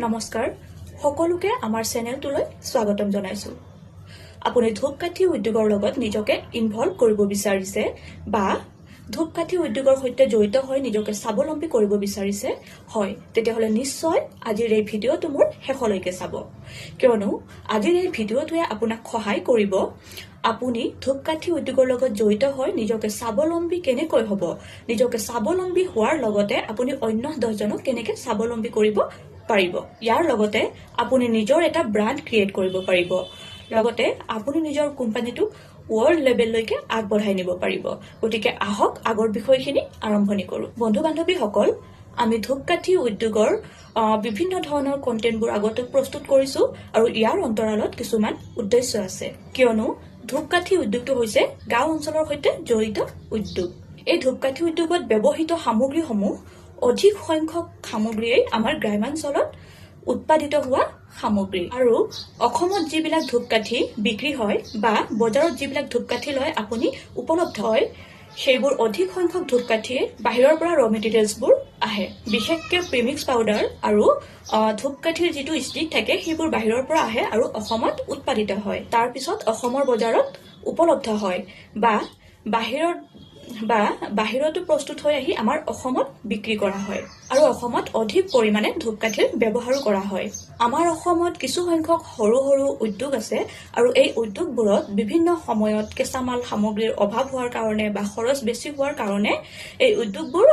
নমস্কাৰ সকলোকে আমাৰ চেনেলটোলৈ স্বাগতম জনাইছোঁ। আপুনি ধূপকাঠি উদ্যোগৰ লগত নিজকে ইনভলভ কৰিব বিচাৰিছে বা ধূপকাঠি উদ্যোগৰ সৈতে জড়িত হৈ নিজকে স্বাৱলম্বী কৰিব বিচাৰিছে হয় তেতিয়াহ'লে নিশ্চয় আজিৰ এই ভিডিঅ'টো মোৰ শেষলৈকে চাব। কিয়নো আজিৰ এই ভিডিঅ'টোৱে আপোনাক সহায় কৰিব। আপুনি ধূপকাঠি উদ্যোগৰ লগত জড়িত হৈ নিজকে স্বাৱলম্বী কেনেকৈ হ'ব নিজকে স্বাৱলম্বী হোৱাৰ লগতে আপুনি অন্য দহজনক কেনেকৈ স্বাৱলম্বী কৰিব পাৰিব। ইয়াৰ লগতে আপুনি নিজৰ এটা ব্ৰাণ্ড ক্ৰিয়েট কৰিব পাৰিব। লগতে আপুনি নিজৰ কোম্পানীটোক ৱৰ্ল্ড লেভেললৈকে আগবঢ়াই নিব পাৰিব। গতিকে আহক আগৰ বিষয়খিনি আৰম্ভণি কৰোঁ। বন্ধু বান্ধৱীসকল আমি ধূপকাঠি উদ্যোগৰ বিভিন্ন ধৰণৰ কণ্টেণ্টবোৰ আগতে প্ৰস্তুত কৰিছোঁ আৰু ইয়াৰ অন্তৰালত কিছুমান উদ্দেশ্য আছে। কিয়নো ধূপকাঠি উদ্যোগটো হৈছে গাঁও অঞ্চলৰ সৈতে জড়িত উদ্যোগ। এই ধূপকাঠি উদ্যোগত ব্যৱহৃত সামগ্ৰীসমূহ অধিক সংখ্যক সামগ্ৰীয়ে আমাৰ গ্ৰাম্যাঞ্চলত উৎপাদিত হোৱা সামগ্ৰী। আৰু অসমত যিবিলাক ধূপকাঠি বিক্ৰী হয় বা বজাৰত যিবিলাক ধূপকাঠি লৈ আপুনি উপলব্ধ হয় সেইবোৰ অধিক সংখ্যক ধূপকাঠিয়ে বাহিৰৰ পৰা ৰ মেটেৰিয়েলছবোৰ আহে। বিশেষকৈ প্ৰিমিক্স পাউডাৰ আৰু ধূপকাঠিৰ যিটো ষ্টিক থাকে সেইবোৰ বাহিৰৰ পৰা আহে আৰু অসমত উৎপাদিত হয়। তাৰপিছত অসমৰ বজাৰত উপলব্ধ হয় বা বাহিৰত বা বাহিৰতো প্ৰস্তুত হৈ আহি আমাৰ অসমত বিক্ৰী কৰা হয় আৰু অসমত অধিক পৰিমাণে ধূপকাঠিৰ ব্যৱহাৰো কৰা হয়। আমাৰ অসমত কিছু সংখ্যক সৰু সৰু উদ্যোগ আছে আৰু এই উদ্যোগবোৰত বিভিন্ন সময়ত কেঁচামাল সামগ্ৰীৰ অভাৱ হোৱাৰ কাৰণে বা খৰচ বেছি হোৱাৰ কাৰণে এই উদ্যোগবোৰ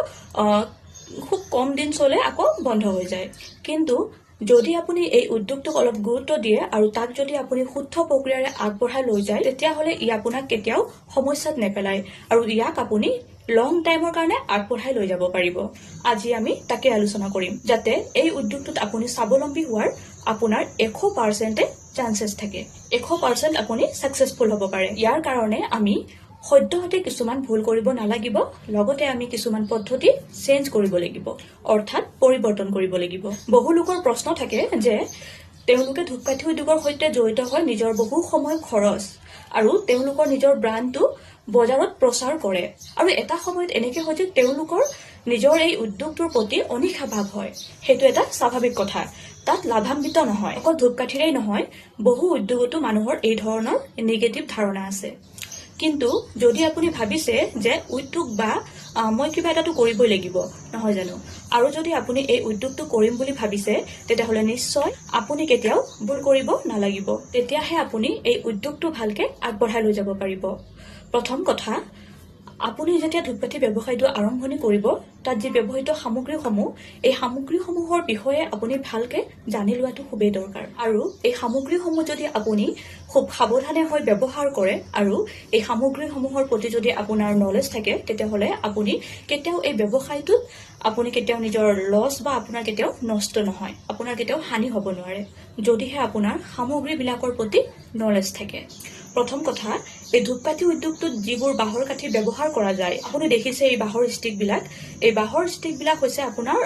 খুব কম দিন চলে আকৌ বন্ধ হৈ যায়। কিন্তু যদি আপুনি এই উদ্যোগটোক অলপ গুৰুত্ব দিয়ে আৰু তাক যদি আপুনি শুদ্ধ প্ৰক্ৰিয়াৰে আগবঢ়াই লৈ যায় তেতিয়াহ'লে ই আপোনাক কেতিয়াও সমস্যাত নেপেলায় আৰু ইয়াক আপুনি লং টাইমৰ কাৰণে আগবঢ়াই লৈ যাব পাৰিব। আজি আমি তাকে আলোচনা কৰিম যাতে এই উদ্যোগটোত আপুনি স্বাৱলম্বী হোৱাৰ আপোনাৰ এশ পাৰ্চেণ্টে চান্সেছ থাকে। এশ পাৰ্চেণ্ট আপুনি ছাকচেছফুল হ'ব পাৰে। ইয়াৰ কাৰণে আমি সদ্যহতে কিছুমান ভুল কৰিব নালাগিব লগতে আমি কিছুমান পদ্ধতি চেঞ্জ কৰিব লাগিব অৰ্থাৎ পৰিৱৰ্তন কৰিব লাগিব। বহু লোকৰ প্ৰশ্ন থাকে যে তেওঁলোকে ধূপকাঠি উদ্যোগৰ সৈতে জড়িত হৈ নিজৰ বহু সময় খৰচ আৰু তেওঁলোকৰ নিজৰ ব্ৰাণ্ডটো বজাৰত প্ৰচাৰ কৰে। আৰু এটা সময়ত এনেকে হয় যে তেওঁলোকৰ নিজৰ এই উদ্যোগটোৰ প্ৰতি অনীহা ভাৱ হয়। সেইটো এটা স্বাভাৱিক কথা। তাত লাভান্বিত নহয়। অকল ধূপকাঠিৰেই নহয় বহু উদ্যোগতো মানুহৰ এই ধৰণৰ নিগেটিভ ধাৰণা আছে। কিন্তু যদি আপুনি ভাবিছে যে উদ্যোগ বা মই কিবা এটাটো কৰিবই লাগিব নহয় জানো? আৰু যদি আপুনি এই উদ্যোগটো কৰিম বুলি ভাবিছে তেতিয়াহ'লে নিশ্চয় আপুনি কেতিয়াও ভুল কৰিব নালাগিব। তেতিয়াহে আপুনি এই উদ্যোগটো ভালকে আগবঢ়াই লৈ যাব পাৰিব। প্ৰথম কথা আপুনি যেতিয়া ধূপকাঠি ব্যৱসায়টো আৰম্ভণি কৰিব তাত যি ব্যৱহৃত সামগ্ৰীসমূহ এই সামগ্ৰীসমূহৰ বিষয়ে আপুনি ভালকে জানি লোৱাটো খুবেই দৰকাৰ। আৰু এই সামগ্ৰীসমূহ যদি আপুনি খুব সাৱধানে হৈ ব্যৱহাৰ কৰে আৰু এই সামগ্ৰীসমূহৰ প্ৰতি যদি আপোনাৰ নলেজ থাকে তেতিয়াহ'লে আপুনি কেতিয়াও এই ব্যৱসায়টোত আপুনি কেতিয়াও নিজৰ লছ বা আপোনাৰ কেতিয়াও নষ্ট নহয়। আপোনাৰ কেতিয়াও হানি হ'ব নোৱাৰে। যদিহে আপোনাৰ সামগ্ৰীবিলাকৰ প্ৰতি নলেজ থাকে। প্ৰথম কথা এই ধূপকাঠি উদ্যোগটোত যিবোৰ বাঁহৰ কাঠি ব্যৱহাৰ কৰা যায় আপুনি দেখিছে এই বাঁহৰ ষ্টিকবিলাক এই বাঁহৰ ষ্টিকবিলাক হৈছে আপোনাৰ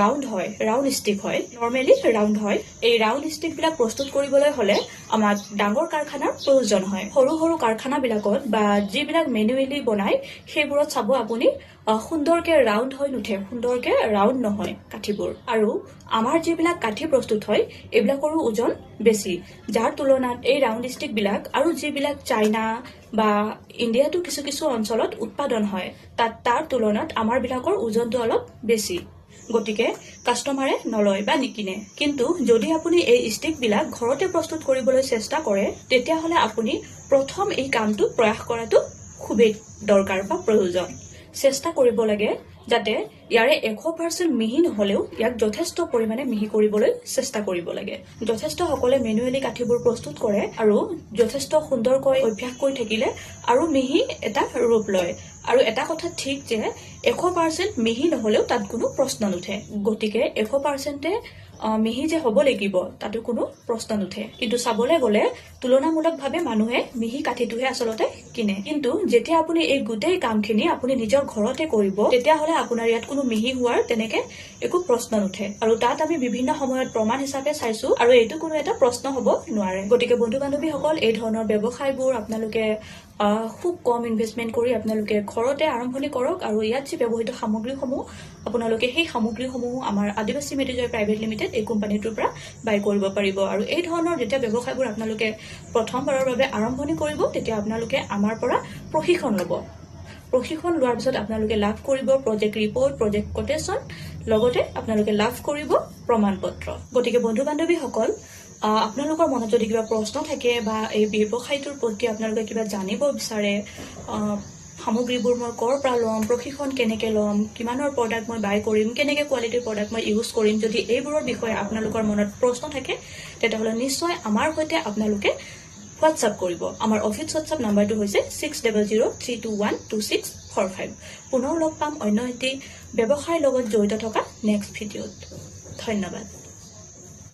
ৰাউণ্ড হয় ৰাউণ্ড ষ্টিক হয়। নৰ্মেলি ৰাউণ্ড হয়। এই ৰাউণ্ড ষ্টিকবিলাক প্ৰস্তুত কৰিবলৈ হ'লে আমাক ডাঙৰ কাৰখানাৰ প্ৰয়োজন হয়। সৰু সৰু কাৰখানাবিলাকত বা যিবিলাক মেনুৱেলি বনায় সেইবোৰত চাব আপুনি সুন্দৰকে ৰাউণ্ড হৈ নুঠে সুন্দৰকে ৰাউণ্ড নহয় কাঠিবোৰ। আৰু আমাৰ যিবিলাক কাঠি প্ৰস্তুত হয় এইবিলাকৰো ওজন বেছি। যাৰ তুলনাত এই ৰাউণ্ড ষ্টিকবিলাক আৰু যিবিলাক চাইনা বা ইণ্ডিয়াতো কিছু কিছু অঞ্চলত উৎপাদন হয় তাত তাৰ তুলনাত আমাৰবিলাকৰ ওজনটো অলপ বেছি। গতিকে কাষ্টমাৰে নলয় বা নিকিনে। কিন্তু যদি আপুনি এই ষ্টিকবিলাক ঘৰতে প্ৰস্তুত কৰিবলৈ চেষ্টা কৰে তেতিয়াহ'লে আপুনি প্ৰথম এই কামটো প্ৰয়াস কৰাটো খুবেই দৰকাৰ বা প্ৰয়োজন। চেষ্টা কৰিব লাগে যাতে ইয়াৰে এশ পাৰ্চেণ্ট মিহি নহ'লেও ইয়াক যথেষ্ট পৰিমাণে মিহি কৰিবলৈ চেষ্টা কৰিব লাগে। যথেষ্টসকলে মেনুৱেলি কাঠিবোৰ প্ৰস্তুত কৰে আৰু যথেষ্ট সুন্দৰকৈ অভ্যাস কৰি থাকিলে আৰু মিহি এটা ৰূপ লয়। আৰু এটা কথা ঠিক যে এশ পাৰ্চেণ্ট মিহি নহ'লেও তাত কোনো প্ৰশ্ন নুঠে। গতিকে এশ পাৰ্চেণ্টে মিহি যে হ'ব লাগিব তাতো কোনো প্ৰশ্ন নুঠে। কিন্তু চাবলৈ গ'লে তুলনামূলকভাৱে মানুহে মিহি কাঠিটোহে আচলতে কিনে। কিন্তু যেতিয়া আপুনি এই গোটেই কামখিনি আপুনি নিজৰ ঘৰতে কৰিব তেতিয়াহ'লে আপোনাৰ ইয়াত কোনো মিহি হোৱাৰ তেনেকে একো প্ৰশ্ন নুঠে। আৰু তাত আমি বিভিন্ন সময়ত প্ৰমাণ হিচাপে চাইছো আৰু এইটো কোনো এটা প্ৰশ্ন হ'ব নোৱাৰে। গতিকে বন্ধু বান্ধৱীসকল এই ধৰণৰ ব্যৱসায়বোৰ আপোনালোকে খুব কম ইনভেষ্টমেণ্ট কৰি আপোনালোকে ঘৰতে আৰম্ভণি কৰক আৰু ইয়াত যি ব্যৱহৃত সামগ্ৰীসমূহ আপোনালোকে সেই সামগ্ৰীসমূহ আমাৰ আদিবাসী মেডিজয় প্ৰাইভেট লিমিটেড এই কোম্পানীটোৰ পৰা বাই কৰিব পাৰিব। আৰু এই ধৰণৰ যেতিয়া ব্যৱসায়বোৰ আপোনালোকে প্ৰথমবাৰৰ বাবে আৰম্ভণি কৰিব তেতিয়া আপোনালোকে আমাৰ পৰা প্ৰশিক্ষণ ল'ব। প্ৰশিক্ষণ লোৱাৰ পিছত আপোনালোকে লাভ কৰিব প্ৰজেক্ট ৰিপৰ্ট প্ৰজেক্ট কোটেশ্যন লগতে আপোনালোকে লাভ কৰিব প্ৰমাণ পত্ৰ গতিকে বন্ধু বান্ধৱীসকল আপোনালোকৰ মনত যদি কিবা প্ৰশ্ন থাকে বা এই ব্যৱসায়টোৰ প্ৰতি আপোনালোকে কিবা জানিব বিচাৰে সামগ্ৰীবোৰ মই ক'ৰ পৰা ল'ম প্ৰশিক্ষণ কেনেকৈ ল'ম কিমানৰ প্ৰডাক্ট মই বাই কৰিম কেনেকৈ কোৱালিটিৰ প্ৰডাক্ট মই ইউজ কৰিম যদি এইবোৰৰ বিষয়ে আপোনালোকৰ মনত প্ৰশ্ন থাকে তেতিয়াহ'লে নিশ্চয় আমাৰ সৈতে আপোনালোকে হোৱাটছআপ কৰিব। আমাৰ অফিচ হোৱাটছআপ নাম্বাৰটো হৈছে six double zero' three two one two six four five পুনৰ লগ পাম অন্য এটি ব্যৱসায়ৰ লগত জড়িত থকা নেক্সট ভিডিঅ'ত ধন্যবাদ।